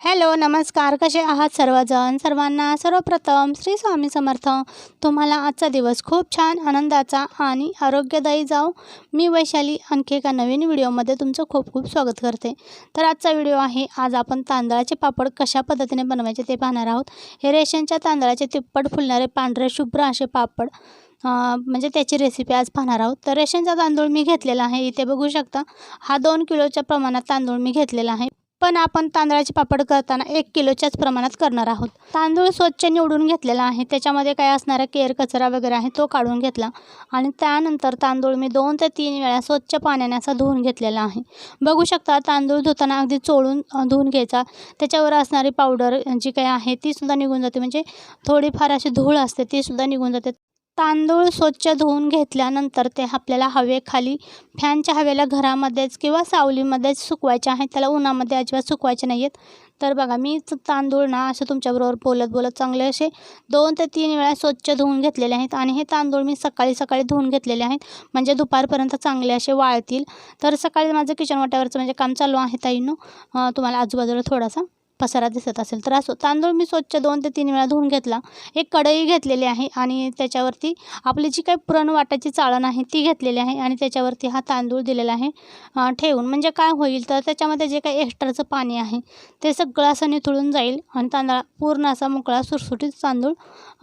Hello नमस्कार. कसे आहात सर्वजण? सर्वांना सर्वप्रथम श्री स्वामी समर्थ. तुम्हाला आजचा दिवस खूप छान आनंदाचा आणि आरोग्यदायी जाओ मी वैशाली आणखी एका नवीन व्हिडिओमध्ये तुमचं खूप खूप स्वागत करते. तर आजचा व्हिडिओ आहे आज आपण तांदळाचे पापड कशा पद्धतीने बनवायचे ते पाहणार आहोत. हे रेशनच्या तांदळाचे तिप्पट फुलणारे पांढरे शुभ्र असे पापड म्हणजे त्याची रेसिपी आज पाहणार आहोत. तर रेशनचा तांदूळ मी घेतलेला आहे. इथे बघू शकता हा दोन किलोच्या प्रमाणात तांदूळ मी घेतलेला आहे. पण आपण तांदळाचे पापड करताना एक किलोच्याच प्रमाणात करणार आहोत. तांदूळ स्वच्छ निवडून घेतलेला आहे. त्याच्यामध्ये काय असणारा केर कचरा वगैरे आहे तो काढून घेतला. आणि त्यानंतर तांदूळ मी दोन ते तीन वेळा स्वच्छ पाण्याने असा धुवून घेतलेला आहे. बघू शकता तांदूळ धुताना अगदी चोळून धुवून घ्यायचा. त्याच्यावर असणारी पावडर जी काही आहे तीसुद्धा निघून जाते. म्हणजे थोडीफार अशी धूळ असते तीसुद्धा निघून जाते. तांदूळ स्वच्छ धुवून घेतल्यानंतर ते आपल्याला हवेखाली फॅनच्या हवेला घरामध्येच किंवा सावलीमध्येच सुकवायचे आहेत त्याला उन्हामध्ये अजिबात सुकवायचे नाही आहेत. तर बघा मी तांदूळ ना असं तुमच्याबरोबर बोलत बोलत चांगले असे दोन ते तीन वेळा स्वच्छ धुवून घेतलेले आहेत आणि हे तांदूळ मी सकाळी सकाळी धुवून घेतलेले आहेत. म्हणजे दुपारपर्यंत चांगले असे वाळतील. तर सकाळी माझं किचन वाट्यावरचं म्हणजे काम चालू आहे ताईंनो. तुम्हाला आजूबाजूला थोडासा पसारा दिसत असेल. तर असो तांदूळ मी स्वच्छ दोन ते तीन वेळा धुवून घेतला. एक कढई घेतलेली आहे आणि त्याच्यावरती आपली जी काही पुरण वाटायची चाळण आहे ती घेतलेली आहे आणि त्याच्यावरती हा तांदूळ दिलेला आहे ठेवून. म्हणजे काय होईल तर त्याच्यामध्ये जे काही एक्स्ट्राचं पाणी आहे ते सगळं असं निथळून जाईल आणि तांदळा पूर्ण असा मोकळा सुटसुटीत तांदूळ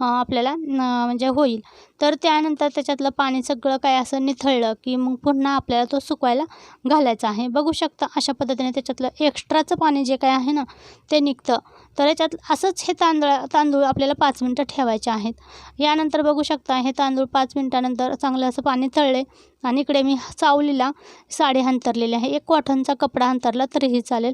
आपल्याला म्हणजे होईल. तर त्यानंतर त्याच्यातलं पाणी सगळं काय असं निथळलं की मग पुन्हा आपल्याला तो सुकवायला घालायचा आहे. बघू शकता अशा पद्धतीने त्याच्यातलं एक्स्ट्राचं पाणी जे काय आहे ना ते निघतं. तर याच्यात असंच हे तांदळ तांदूळ आपल्याला पाच मिनटं ठेवायचे आहेत. यानंतर बघू शकता हे तांदूळ पाच मिनटानंतर चांगलं असं पाणी तळले आणि इकडे मी सावलीला साडी अंतरलेली आहे. एक कॉटनचा कपडा अंतरला तरीही चालेल.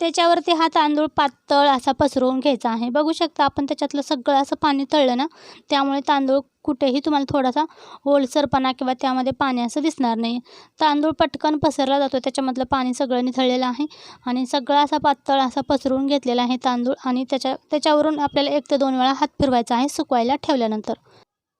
त्याच्यावरती हा तांदूळ पातळ असा पसरवून घ्यायचा आहे. बघू शकता आपण त्याच्यातलं सगळं असं पाणी तळलं ना त्यामुळे तांदूळ कुठेही तुम्हाला थोडासा ओलसरपणा किंवा त्यामध्ये पाणी असं दिसणार नाही. तांदूळ पटकन पसरला जातो त्याच्यामधलं पाणी सगळं निथळलेलं आहे आणि सगळा असा पातळ असा पसरवून घेतलेला आहे तांदूळ आणि त्याच्या त्याच्यावरून आपल्याला एक ते दोन वेळा हात फिरवायचा आहे सुकवायला ठेवल्यानंतर.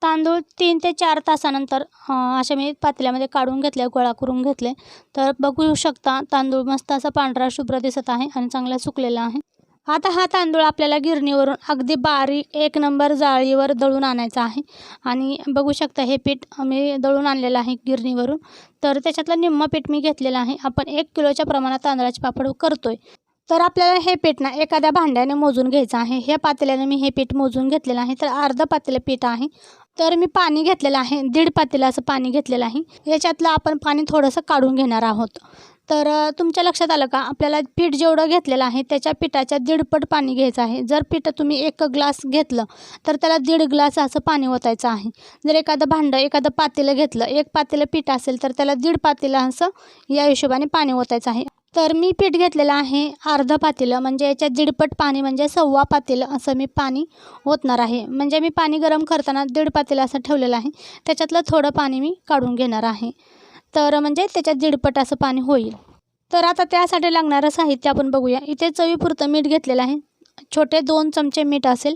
तांदूळ तीन ते चार तासानंतर अशा असे मी पातेल्यामध्ये काढून घेतले गोळा करून घेतले. तर बघू शकता तांदूळ मस्त असा पांढरा शुभ्र दिसत आहे आणि चांगला सुकलेला आहे. आता हा तांदूळ आपल्याला गिरणीवरून अगदी बारीक एक नंबर जाळीवर दळून आणायचा आहे. आणि बघू शकता हे पीठ मी दळून आणलेलं आहे गिरणीवरून. तर त्याच्यातलं निम्मं पीठ मी घेतलेलं आहे. आपण एक किलोच्या प्रमाणात तांदळाचे पापड करतोय. तर आपल्याला हे पीठ ना एखाद्या भांड्याने मोजून घ्यायचं आहे. ह्या पातेल्याने मी हे पीठ मोजून घेतलेलं आहे. तर अर्धं पातेलं पीठ आहे. तर मी पाणी घेतलेलं आहे दीड पातेलाचं असं पाणी घेतलेलं आहे. याच्यातलं आपण पाणी थोडंसं काढून घेणार आहोत. तर तुमच्या लक्षात आलं का? आपल्याला पीठ जेवढं घेतलेलं आहे त्याच्या पिठाच्या दीडपट पाणी घ्यायचं आहे. जर पीठ तुम्ही एक ग्लास घेतलं तर त्याला दीड ग्लास असं पाणी ओतायचं आहे. जर एखादं भांडं एखादं पातेलं घेतलं एक पातेलं पीठ असेल तर त्याला दीड पातेलं असं या हिशोबाने पाणी ओतायचं आहे. तर मी पीठ घेतलेलं आहे अर्धं पातेलं म्हणजे याच्यात दीडपट पाणी म्हणजे सव्वा पातेलं असं मी पाणी ओतणार आहे. म्हणजे मी पाणी गरम करताना दीड पातेलं असं ठेवलेलं आहे. त्याच्यातलं थोडं पाणी मी काढून घेणार आहे. तर म्हणजे त्याच्यात दीडपट असं पाणी होईल. तर आता त्यासाठी लागणारं साहित्य आपण बघूया. इथे चवीपुरतं मीठ घेतलेलं आहे. छोटे दोन चमचे मीठ असेल.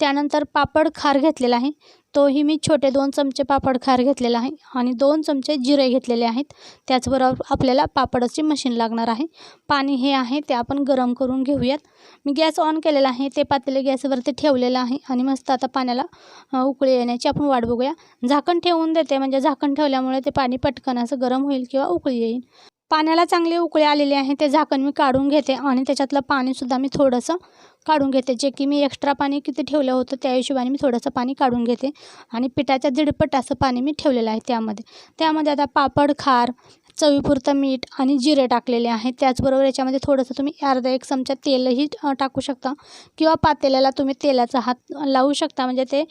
त्यानंतर पापड खार घेतलेला आहे. तोही मी छोटे दोन चमचे पापड खार घेतलेला आहे आणि दोन चमचे जिरे घेतलेले आहेत. त्याचबरोबर आपल्याला पापडाची मशीन लागणार आहे. पाणी हे आहे ते आपण गरम करून घेऊयात. मी गॅस ऑन केलेला आहे. ते पातेले गॅसवरती ठेवलेलं आहे आणि मस्त आता पाण्याला उकळी येण्याची आपण वाट बघूया. झाकण ठेवून देते म्हणजे झाकण ठेवल्यामुळे ते पाणी पटकन असं गरम होईल किंवा उकळी येईल. पाण्याला चांगली उकळी आलेली आहे. ते झाकण मी काढून घेते आणि त्याच्यातलं पाणीसुद्धा मी थोडंसं काढून घेते. जे की मी एक्स्ट्रा पाणी किती ठेवलं होतं त्या हिशोबाने मी थोडंसं पाणी काढून घेते. आणि पिठाच्या दीडपट असं पाणी मी ठेवलेलं आहे त्यामध्ये. त्यामध्ये आता पापड खार चवीपुरतं मीठ आणि जिरे टाकलेले आहे त्याचबरोबर याच्यामध्ये थोडंसं तुम्ही अर्धा एक चमचा तेलही टाकू शकता. किंवा पातेल्याला तुम्ही तेलाचा हात लावू शकता. म्हणजे ते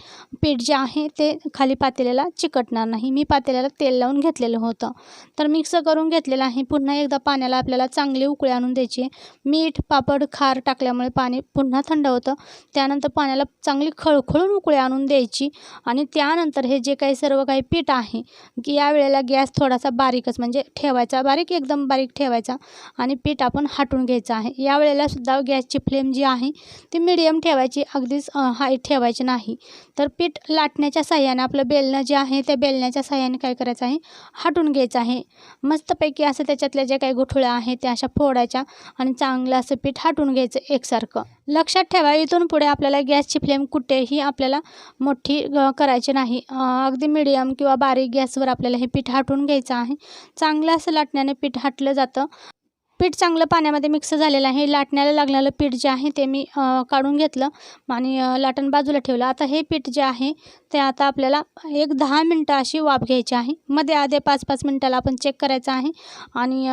पीठ जे आहे ते खाली पातेल्याला चिकटणार नाही. मी पातेल्याला तेल लावून घेतलेलं होतं. तर मिक्स करून घेतलेलं आहे. पुन्हा एकदा पाण्याला आपल्याला चांगली उकळी आणून द्यायची. आहे मीठ पापड खार टाकल्यामुळे पाणी पुन्हा थंड होतं. त्यानंतर पाण्याला चांगली खळखळून उकळी आणून द्यायची. आणि त्यानंतर हे जे काही सर्व काही पीठ आहे की या वेळेला गॅस थोडासा बारीकच म्हणजे ठेवायचा बारीक एकदम बारीक ठेवायचा आणि पीठ आपण हाटून घ्यायचं आहे. या सुद्धा गॅसची फ्लेम जी आहे ती मिडियम ठेवायची. अगदीच हाय ठेवायची नाही. तर पीठ लाटण्याच्या साह्याने आपलं बेलणं जे आहे त्या बेलण्याच्या साह्याने काय करायचं आहे? हाटून घ्यायचं आहे. मस्तपैकी असं त्याच्यातल्या ज्या काही गुठळ्या आहेत त्या अशा फोडायच्या आणि चांगलं असं पीठ हाटून घ्यायचं एकसारखं. लक्षात ठेवा इथून पुढे आपल्याला गॅसची फ्लेम कुठेही आपल्याला मोठी करायची नाही. अगदी मिडियम किंवा बारीक गॅसवर आपल्याला हे पीठ हाटून घ्यायचं आहे. चांगलं असं लाटण्याने पीठ हाटलं जातं. पीठ चांगलं पाण्यामध्ये मिक्स झालेलं आहे. लाटण्याला लागलेलं पीठ जे आहे ते मी काढून घेतलं आणि लाटण बाजूला ठेवलं. आता हे पीठ जे आहे ते आता आपल्याला एक दहा मिनटं अशी वाफ घ्यायची आहे. मध्ये आधे पाच पाच मिनटाला आपण चेक करायचं आहे आणि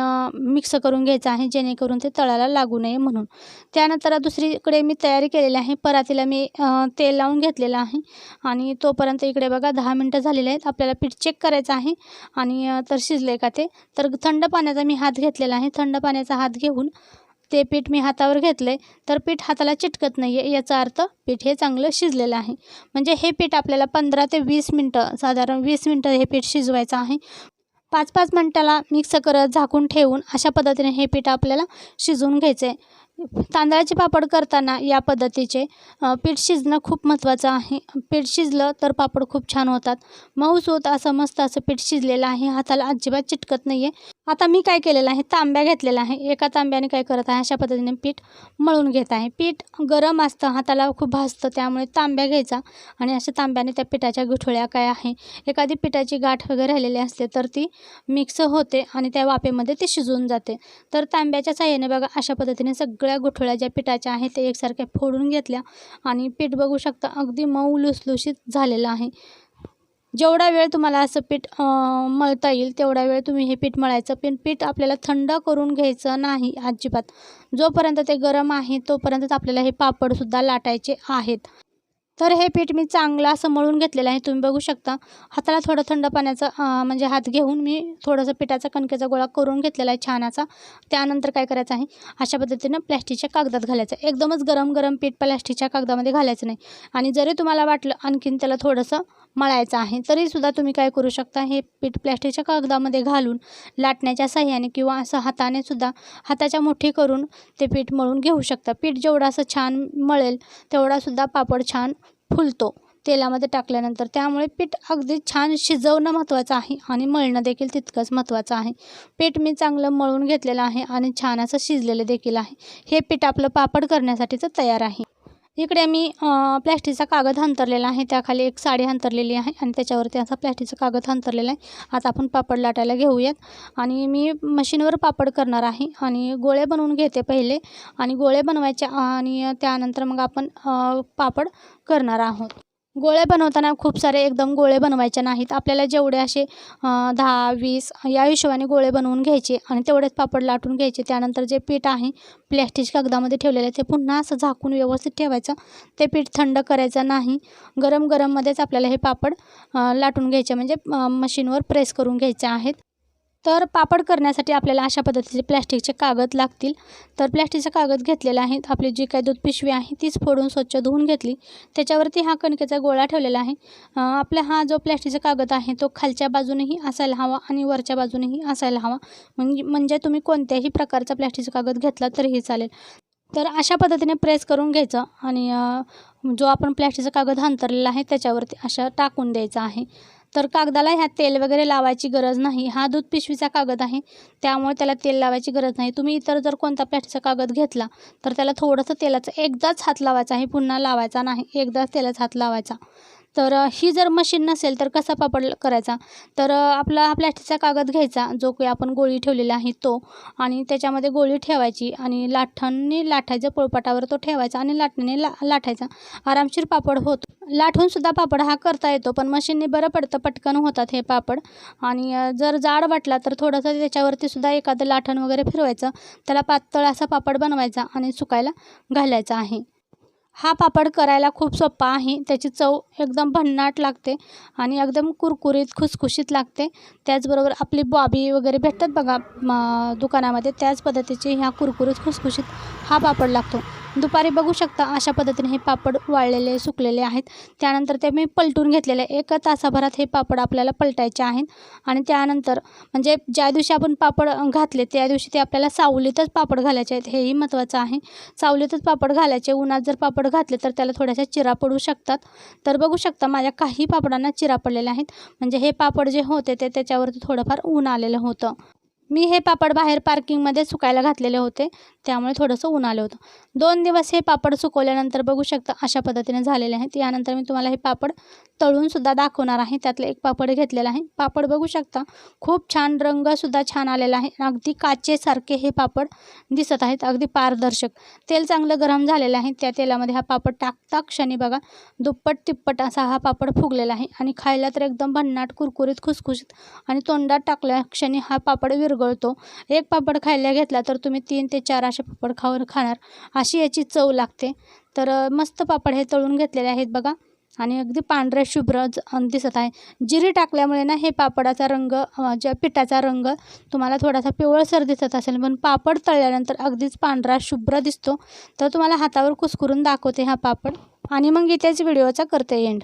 मिक्स करून घ्यायचं आहे जेणेकरून ते तळाला लागू नये म्हणून. त्यानंतर दुसरीकडे मी तयारी केलेली आहे. परातीला मी तेल लावून घेतलेलं आहे आणि तोपर्यंत इकडे बघा दहा मिनटं झालेले आहेत. आपल्याला पीठ चेक करायचं आहे आणि तर तर आहे का ते? तर थंड पाण्याचा मी हात घेतलेला आहे. थंड पाण्याचा हात घेऊन ते पीठ मी हातावर घेतले तर पीठ हाताला चिटकत नाही आहे याचा अर्थ पीठ हे चांगलं शिजलेलं आहे. म्हणजे हे पीठ आपल्याला पंधरा ते वीस मिनटं साधारण वीस मिनटं हे पीठ शिजवायचं आहे. पाच पाच मिनटाला मिक्स करत झाकून ठेवून अशा पद्धतीने हे पीठ आपल्याला शिजवून घ्यायचं आहे तांदळाचे पापड करताना या पद्धतीचे पीठ शिजणं खूप महत्त्वाचं आहे. पीठ शिजलं तर पापड खूप छान होतात. मऊस होत असं मस्त असं पीठ शिजलेलं आहे. हाताला अजिबात चिटकत नाही आहे आता मी काय केलेलं आहे? तांब्या घेतलेला आहे. एका तांब्याने काय करत आहे? अशा पद्धतीने पीठ मळून घेत आहे. पीठ गरम असतं. हाताला खूप भाजतं. त्यामुळे तांब्या घ्यायचा. आणि अशा तांब्याने त्या पिठाच्या गुठळ्या काय आहे? एखादी पिठाची गाठ वगैरे राहिलेली असते तर ती मिक्स होते आणि त्या वाफेमध्ये ते शिजून जाते. तर तांब्याच्या साह्याने बघा अशा पद्धतीने सगळ्या गुठळ्या ज्या पिठाच्या आहेत ते एकसारख्या फोडून घेतल्या आणि पीठ बघू शकता अगदी मऊ लुसलुशीत झालेलं आहे. जेवढा वेळ तुम्हाला असं पीठ मळता येईल तेवढा वेळ तुम्ही हे पीठ मळायचं. पण पीठ आपल्याला थंड करून घ्यायचं नाही अजिबात. जोपर्यंत ते गरम आहे तोपर्यंतच आपल्याला हे पापडसुद्धा लाटायचे आहेत. तर हे पीठ मी चांगलं असं मळून घेतलेलं आहे. तुम्ही बघू शकता. हाताला थोडं थंड पाण्याचं म्हणजे हात घेऊन मी थोडंसं पिठाचा कणकेचा गोळा करून घेतलेला आहे छानाचा. त्यानंतर काय करायचं आहे? अशा पद्धतीनं प्लॅस्टिकच्या कागदात घालायचं. एकदमच गरम गरम पीठ प्लॅस्टिकच्या कागदामध्ये घालायचं नाही. आणि जरी तुम्हाला वाटलं आणखीन त्याला थोडंसं मळायचं आहे. तरीसुद्धा तुम्ही काय करू शकता? हे पीठ प्लॅस्टिकच्या कागदामध्ये घालून लाटण्याच्या साह्याने किंवा असं हाताने सुद्धा हाताच्या मुठी करून ते पीठ मळून घेऊ शकता. पीठ जेवढं असं छान मळेल तेवढासुद्धा पापड छान फुलतो तेलामध्ये टाकल्यानंतर. त्यामुळे पीठ अगदी छान शिजवणं महत्त्वाचं आहे आणि मळणं देखील तितकंच महत्त्वाचं आहे. पीठ मी चांगलं मळून घेतलेलं आहे आणि छान असं शिजलेलं देखील आहे. हे पीठ आपलं पापड करण्यासाठीचं तयार आहे. इकडे मी प्लॅस्टिकचा कागद अंतरलेला आहे. त्याखाली एक साडी अंतरलेली आहे आणि त्याच्यावरती असा प्लॅस्टिकचा कागद अंतरलेला आहे. आता आपण पापड लाटायला घेऊयात. आणि मी मशीनवर पापड करणार आहे आणि गोळे बनवून घेते पहिले. आणि गोळे बनवायचे आणि त्यानंतर मग आपण पापड करणार आहोत. गोळे बनवताना खूप सारे एकदम गोळे बनवायचे नाहीत. आपल्याला जेवढे असे दहा वीस या हिशोबाने गोळे बनवून घ्यायचे आणि तेवढेच पापड लाटून घ्यायचे. त्यानंतर जे पीठ आहे प्लॅस्टिक कागदामध्ये ठेवलेलं आहे ते पुन्हा असं झाकून व्यवस्थित ठेवायचं. ते पीठ थंड करायचं नाही. गरम गरममध्येच आपल्याला हे पापड लाटून घ्यायचे. म्हणजे मशीनवर प्रेस करून घ्यायचे आहेत. तर पापड करण्यासाठी आपल्याला अशा पद्धतीचे प्लॅस्टिकचे कागद लागतील. तर प्लॅस्टिकचे कागद घेतलेला आहे आपली जी काही दूध पिशवी आहे तीच फोडून स्वच्छ धुवून घेतली. त्याच्यावरती हा कणकेचा गोळा ठेवलेला आहे. आपला हा जो प्लॅस्टिकचा कागद आहे तो खालच्या बाजूनेही असायला हवा आणि वरच्या बाजूनेही असायला हवा. म्हणजे म्हणजे तुम्ही कोणत्याही प्रकारचा प्लॅस्टिकचा कागद घेतला तरीही चालेल. तर अशा पद्धतीने प्रेस करून घ्यायचं आणि जो आपण प्लॅस्टिकचा कागद अंतरलेला आहे त्याच्यावरती अशा टाकून द्यायचा आहे. तर कागदाला ह्या तेल वगैरे लावायची गरज नाही. हा दूध पिशवीचा कागद आहे. त्यामुळे त्याला तेल लावायची गरज नाही. तुम्ही इतर जर कोणता प्लॅस्टिकचा कागद घेतला तर त्याला थोडंसं तेलाचं एकदाच हात लावायचा आहे. पुन्हा लावायचा नाही. एकदाच तेलाचा हात लावायचा. तर ही जर मशीन नसेल तर कसा पापड करायचा? तर आपला प्लॅस्टिकचा कागद घ्यायचा जो काही आपण गोळी ठेवलेला आहे तो. आणि त्याच्यामध्ये गोळी ठेवायची आणि लाठांनी लाटायचं पोळपाटावर तो ठेवायचा आणि लाटण्याने ला लाटायचा. आरामशीर पापड होतो लाटून सुद्धा पापड हा करता येतो पण मशीनने बरं पडतं पटकन होतात हे पापड. आणि जर जाड वाटला तर थोडंसं त्याच्यावरती सुद्धा एखादं लाठण वगैरे फिरवायचं. त्याला पातळ असा पापड बनवायचा आणि सुकायला घालायचा आहे. हा पापड करायला खूप सोपा आहे. त्याची चव एकदम भन्नाट लागते आणि एकदम कुरकुरीत खुसखुशीत लागते. त्याचबरोबर आपली बॉबी वगैरे भेटतात बघा म दुकानामध्ये. त्याच पद्धतीचे ह्या कुरकुरीत खुसखुशीत हा पापड लागतो. दुपारी बघू शकता अशा पद्धतीने हे पापड वाळलेले सुकलेले आहेत. त्यानंतर ते मी पलटून घेतलेले. एक तासाभरात हे पापड आपल्याला पलटायचे आहेत. आणि त्यानंतर म्हणजे ज्या दिवशी आपण पापड घातले त्या दिवशी ते आपल्याला सावलीतच पापड घालायचे आहेत. हेही महत्त्वाचं आहे. सावलीतच पापड घालायचे. उन्हात जर पापड घातले तर त्याला थोड्याशा चिरा पडू शकतात. तर बघू शकता माझ्या काही पापडांना चिरा पडलेल्या आहेत. म्हणजे हे पापड जे होते ते त्याच्यावरती थोडंफार ऊन आलेलं होतं. मी हे पापड बाहेर पार्किंगमध्ये सुकायला घातलेले होते त्यामुळे थोडंसं ऊन आलं होतं. दोन दिवस हे पापड सुकवल्यानंतर बघू शकता अशा पद्धतीने झालेले आहेत. यानंतर मी तुम्हाला हे पापड तळूनसुद्धा दाखवणार आहे. त्यातलं एक पापड घेतलेलं आहे. पापड बघू शकता खूप छान रंगसुद्धा छान आलेला आहे. अगदी काचेसारखे हे पापड दिसत आहेत. अगदी पारदर्शक. तेल चांगलं गरम झालेलं आहे. त्या तेलामध्ये हा पापड टाकता क्षणी बघा दुप्पट तिप्पट असा हा पापड फुगलेला आहे. आणि खायला तर एकदम भन्नाट कुरकुरीत खुसखुशीत आणि तोंडात टाकल्या क्षणी हा पापड विरघळतो एक पापड खायला घेतला तर तुम्ही तीन ते चार असे पापड खावर खाणार. अशी याची चव लागते. तर मस्त पापड हे तळून घेतलेले आहेत बघा. आणि अगदी पांढरे शुभ्र दिसत आहे. जिरी टाकल्यामुळे ना हे पापडाचा रंग ज्या पिठाचा रंग तुम्हाला थोडासा पिवळसर दिसत असेल. पण पापड तळल्यानंतर अगदीच पांढरा शुभ्र दिसतो. तर तुम्हाला हातावर कुस्करून दाखवते हा पापड. आणि मग इथेच व्हिडिओचा करते एंड